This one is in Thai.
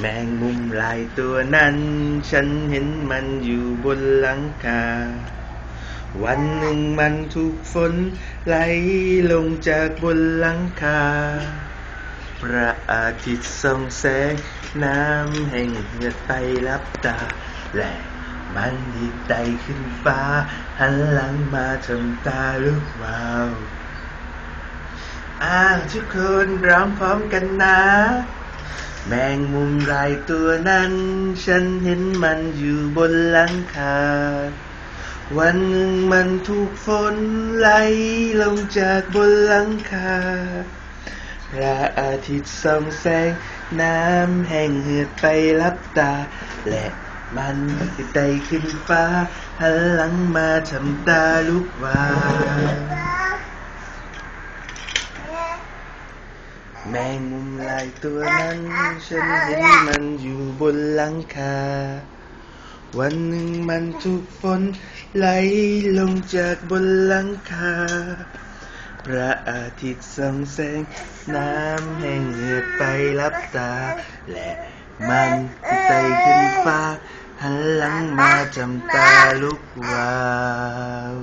แมงมุมลายตัวนั้น ฉันเห็นมันอยู่บนหลังคา วันหนึ่งมันถูกฝนไหลลงจากบนหลังคา พระอาทิตย์ส่องแสงน้ำแห้งเหือดไปรับตาและมันดีใจขึ้นฟ้า หันหลังมาทำตาลุกวาวอ้าวทุกคนร้องพร้อมกันนะ แมงมุมลายตัวนั้น ฉันเห็นมันอยู่บนหลังคา วันหนึ่งมันถูกฝนไหลลงจากบนหลังคา พระอาทิตย์ส่องแสง น้ำแห้งเหือดไปรับตา และมันติดใจขึ้นฟ้าหันหลังมาทำตาลุกวาว แมงมุมลายตัวนั้นฉันเห็นมันอยู่บนหลังคา วันหนึ่งมันถูกฝนไหลลงจากบนหลังคา พระอาทิตย์ส่องแสงน้ำแห้งเหือดไปรับตา และมันไติดใจขึ้นฟ้า หันหลังมาจำตาลุกวาว